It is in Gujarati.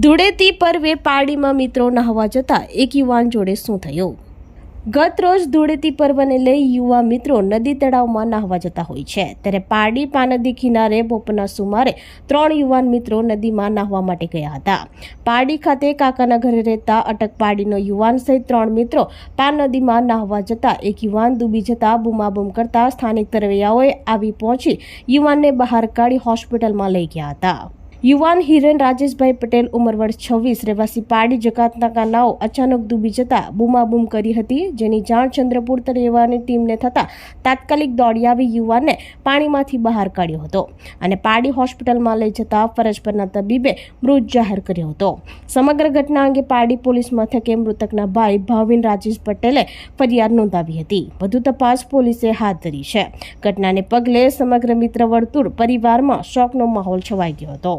ધૂળેટી પર્વે પારડીમાં મિત્રો નહાવા જતા એક યુવાન જોડે શું થયું? ગત રોજ ધૂળેટી પર્વને લઈ યુવા મિત્રો નદી તળાવમાં નહાવા જતા હોય છે. ત્યારે પારડી પાનદી કિનારે બપોરના સુમારે ત્રણ યુવાન મિત્રો નદીમાં નહાવા માટે ગયા હતા. પારડી ખાતે કાકાના ઘરે રહેતા અટક પારડીનો યુવાન સહિત ત્રણ મિત્રો પાન નદીમાં નહાવા જતા એક યુવાન ડૂબી જતા બૂમાબૂમ કરતા સ્થાનિક તરવૈયાઓએ આવી પહોંચી યુવાનને બહાર કાઢી હોસ્પિટલમાં લઈ ગયા હતા. યુવાન હિરેન રાજેશભાઈ પટેલ ઉંમર વર્ષ છવ્વીસ, રહેવાસી પાડી, જકાતના નાઓ અચાનક ડૂબી જતા બૂમાબૂમ કરી હતી, જેની જાણ ચંદ્રપુર રહેવાની ટીમને થતાં તાત્કાલિક દોડી આવી યુવાનને પાણીમાંથી બહાર કાઢ્યો હતો અને પાડી હોસ્પિટલમાં લઈ જતા ફરજ પરના તબીબે મૃત જાહેર કર્યો હતો. સમગ્ર ઘટના અંગે પાડી પોલીસ મથકે મૃતકના ભાઈ ભાવિન રાજેશ પટેલે ફરિયાદ નોંધાવી હતી. વધુ તપાસ પોલીસે હાથ ધરી છે. ઘટનાને પગલે સમગ્ર મિત્ર વર્તુળ પરિવારમાં શોકનો માહોલ છવાઈ ગયો હતો.